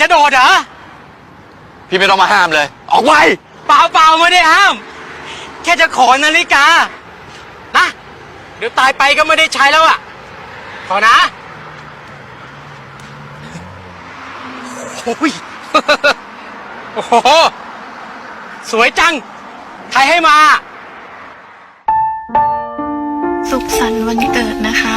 จะโดดเหรอ พี่ไม่ต้องมาห้ามเลย ออกไป เปล่าเปล่าไม่ได้ห้าม แค่จะขอนาฬิกา นะ เดี๋ยวตายไปก็ไม่ได้ใช้แล้วอะขอนะ โอ้ย โอ้โห สวยจัง ใครให้มา สุขสันต์วันเกิดนะคะ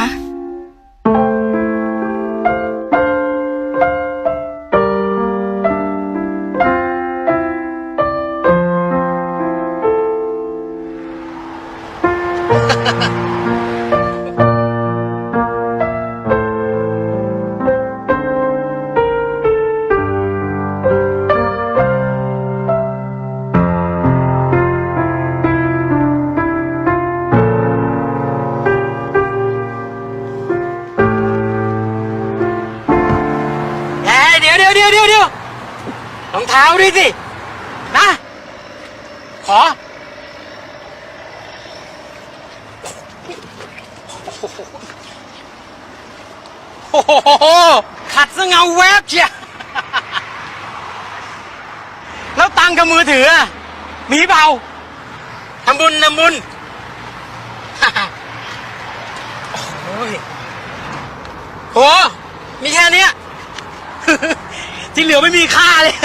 เอ้ยเดี๋ยวเดี๋ยวเดี๋ยวเดี๋ยวเดี๋ยวรองเท้าด้วยสิ นะ ขอ โอ้โหขัดซะเงาแวบเชียแล้วตังกับมือถือมีเปล่าทำบุญทำบุญโอ้ยโหมีแค่เนี้ยที่เหลือไม่มีค่าเลย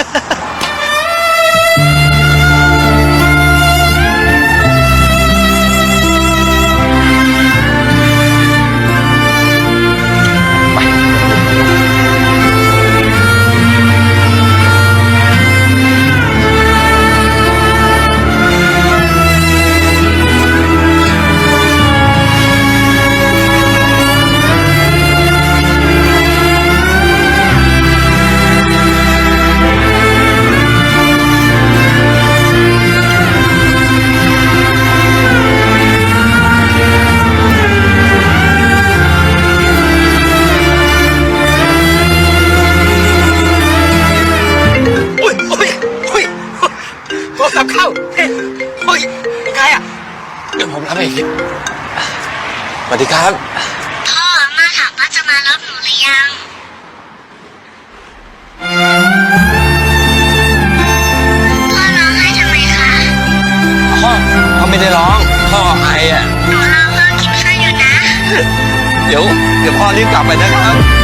ใครอะ เดี๋ยวผมรับเองสวัสดีครับ พ่อมาถามว่าจะมารับหนูหรือยัง พ่อร้องไห้ทำไมคะพ่อพ่อไม่ได้ร้อง พ่อไออะ หนูรอพ่อกินข้าวอยู่นะ เดี๋ยว เดี๋ยวพ่อรีบกลับไปนะครับ